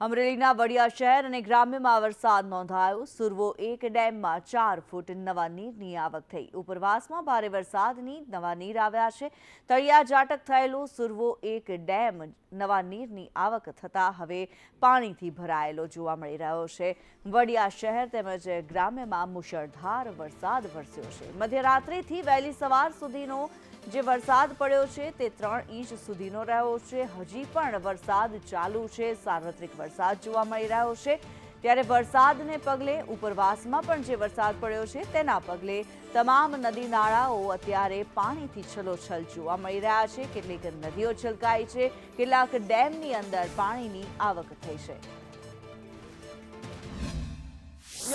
અમરેલીના વડિયા શહેર અને ગ્રામ્યમાં વરસાદ નોંધાયો. સુરવો એક ડેમમાં ચાર ફૂટ નવા નીરની આવક થઈ. ઉપરવાસમાં ભારે વરસાદની નવા નીર આવ્યા છે. તળિયા જાટક થયેલો સુરવો એક ડેમ નવા નીરની આવક થતાં હવે પાણીથી ભરાયેલો જોવા મળી રહ્યો છે. વડિયા શહેર તેમજ ગ્રામ્યમાં મુશળધાર વરસાદ વરસ્યો છે. મધ્યરાત્રિથી વહેલી સવાર સુધીનો જે વરસાદ પડ્યો છે તે ત્રણ ઇંચ સુધીનો રહ્યો છે. હજી પણ વરસાદ ચાલુ છે. સાર્વત્રિક વરસાદ જોવા મળી રહ્યો છે. ત્યારે વરસાદને પગલે ઉપરવાસમાં પણ જે વરસાદ પડ્યો છે તેના પગલે તમામ નદી નાળાઓ અત્યારે પાણીથી છલોછલ જોવા મળી રહ્યા છે. કેટલીક નદીઓ છલકાઈ છે. કેટલાક ડેમની અંદર પાણીની આવક થઈ છે.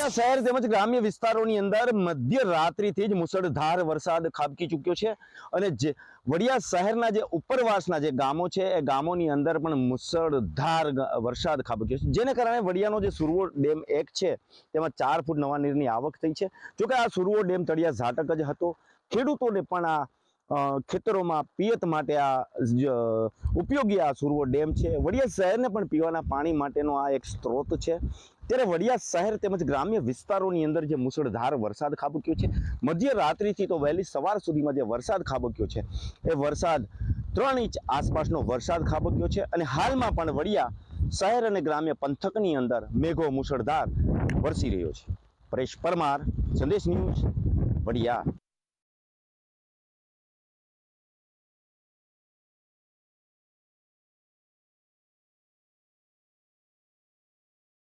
વડિયા શહેર તેમજ ગ્રામ્ય વિસ્તારોની અંદર મધ્યરાત્રિથી જ મુસળધાર વરસાદ ખાબકી ચૂક્યો છે અને જે વડિયા શહેરના જે ઉપરવાસના જે ગામો છે, એ ગામોની અંદર પણ મુસળધાર વરસાદ ખાબક્યો છે. જેને કારણે વડિયાનો જે સુરવો ડેમ એક છે, તેમાં ચાર ફૂટ નવા નીરની આવક થઈ છે. જોકે આ સુરવો ડેમ તળિયા ઝાટક જ હતો. ખેડૂતોને પણ આ ખેતરોમાં પિયત માટે આ ઉપયોગી આ સુરવો ડેમ છે. વડિયા શહેરને પણ પીવાના પાણી માટેનો આ એક સ્ત્રોત છે. ત્યારે વડિયા શહેર તેમજ ગ્રામ્ય વિસ્તારોની અંદર જે મુસળધાર વરસાદ ખાબક્યો છે, મધ્ય રાત્રિથી તો વહેલી સવાર સુધીમાં જે વરસાદ ખાબક્યો છે, એ વરસાદ ત્રણ ઇંચ આસપાસનો વરસાદ ખાબક્યો છે અને હાલમાં પણ વડિયા શહેર અને ગ્રામ્ય પંથકની અંદર મેઘો મુસળધાર વરસી રહ્યો છે. પરેશ પરમાર, સંદેશ ન્યૂઝ, વડિયા.